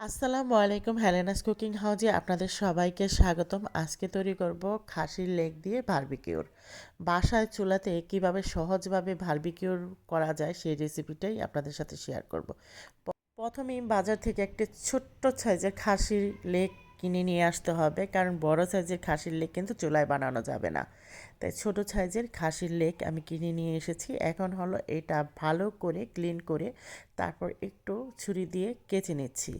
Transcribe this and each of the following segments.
আসসালামু আলাইকুম, হেলেনাস কুকিং হাউজে আপনাদের সবাইকে স্বাগতম। আজকে তৈরি করব খাসির লেগ দিয়ে বারবিকিউর। বাসায় চুলাতে কীভাবে সহজভাবে বারবিকিউর করা যায় সেই রেসিপিটাই আপনাদের সাথে শেয়ার করব। প্রথমেই বাজার থেকে একটা ছোট্ট সাইজের খাসির লেগ কিনে নিয়ে আসতে হবে, কারণ বড় সাইজের খাসির লেগ কিন্তু চুলায় বানানো যাবে না। তাই ছোট সাইজের খাসির লেগ আমি কিনে নিয়ে এসেছি। এখন হলো এটা ভালো করে ক্লিন করে তারপর একটু ছুরি দিয়ে কেচে নিচ্ছি।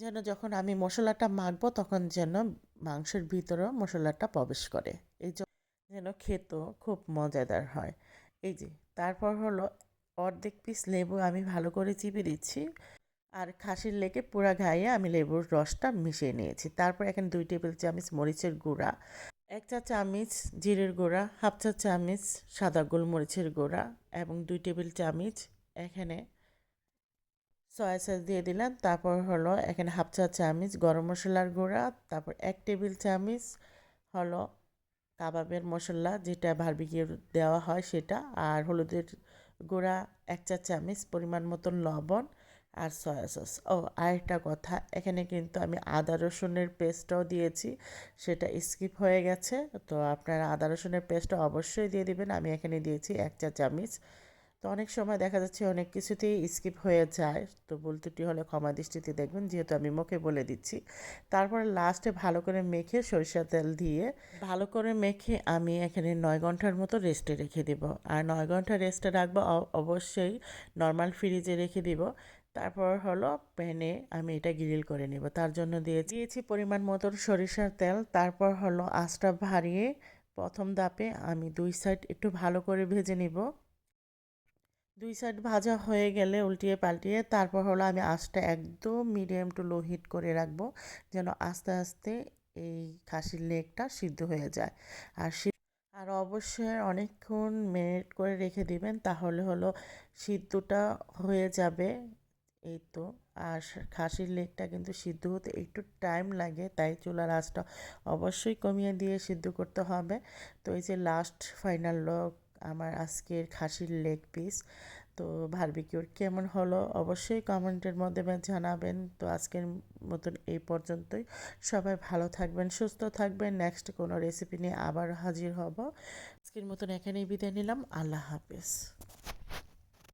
যেন যখন আমি মশলাটা মাখবো, তখন যেন মাংসের ভিতরেও মশলাটা প্রবেশ করে। এই যেন খেতেও খুব মজাদার হয়। এই যে, তারপর হলো অর্ধেক পিস লেবু আমি ভালো করে চিপে দিচ্ছি আর খাসির লেগে পুরা গায়ে আমি লেবুর রসটা মিশিয়ে নিয়েছি। তারপর এখানে দুই টেবিল চামচ মরিচের গুঁড়া, এক চা চামচ জিরের গুঁড়া, হাফ চা চামচ সাদা গোলমরিচের গুঁড়া এবং দুই টেবিল চামচ এখানে সয়া সস দিয়ে দিলাম। তারপর হলো এখানে হাফ চা চামিচ, গরম মশলার গুঁড়া, তারপর এক টেবিল চামিচ হলো কাবাবের মশলা, যেটা বারবিকিউ দেওয়া হয় সেটা, আর হলুদের গুঁড়া এক চা চামিচ পরিমাণ মতন লবণ আর সয়া সস। ও, আরেকটা কথা, এখানে কিন্তু আমি আদা রসুনের পেস্টটাও দিয়েছি, সেটা স্কিপ হয়ে গেছে, তো আপনারা আদা রসুনের পেস্টটা অবশ্যই দিয়ে দিবেন। আমি এখানে দিয়েছি এক চা চামচ তো অনেক সময় দেখা যাচ্ছে অনেক কিছুতেই স্কিপ হয়ে যায়। তো ভুল ত্রুটি হলে ক্ষমা দৃষ্টিতে দেখবেন, যেহেতু আমি মুখে বলে দিচ্ছি। তারপর লাস্টে ভালো করে মেখে সরিষা তেল দিয়ে ভালো করে মেখে আমি এখানে নয় ঘণ্টার মতো রেস্টে রেখে দেব। আর নয় ঘণ্টা রেস্টে রাখব অবশ্যই নর্মাল ফ্রিজে রেখে দিব। তারপর হলো প্যানে আমি এটা গ্রিল করে নেব। তার জন্য দিয়ে দিয়েছি পরিমাণ মতো সরিষার তেল। তারপর হলো আঁচটা ভারিয়ে প্রথম দাপে আমি দুই সাইড একটু ভালো করে ভেজে নিব। দুই সাইড ভাজা হয়ে গেলে উল্টিয়ে পাল্টিয়ে তারপর হলো আমি আঁচটা একদম মিডিয়াম টু লো হিট করে রাখব, যেন আস্তে আস্তে এই খাসির লেগটা সিদ্ধ হয়ে যায়। আর আর অবশ্যই অনেকক্ষণ মেরিনেট করে রেখে দিবেন, তাহলে হলো সিদ্ধটা হয়ে যাবে। এই তো, আর খাসির লেগটা কিন্তু সিদ্ধ হতে একটু টাইম লাগে, তাই চুলার আঁচটা অবশ্যই কমিয়ে দিয়ে সিদ্ধ করতে হবে। তো এই যে লাস্ট ফাইনাল লুক আমার আজকের খাসির লেগ পিস তো ভার্বিকিউর কেমন হলো? অবশ্যই কমেন্টের মাধ্যমে জানাবেন। তো আজকের মতন এই পর্যন্তই। সবাই ভালো থাকবেন, সুস্থ থাকবেন। নেক্সট কোনো রেসিপি নিয়ে আবার হাজির হব। আজকের মতন এখানেই বিদায় নিলাম। আল্লাহ হাফেজ।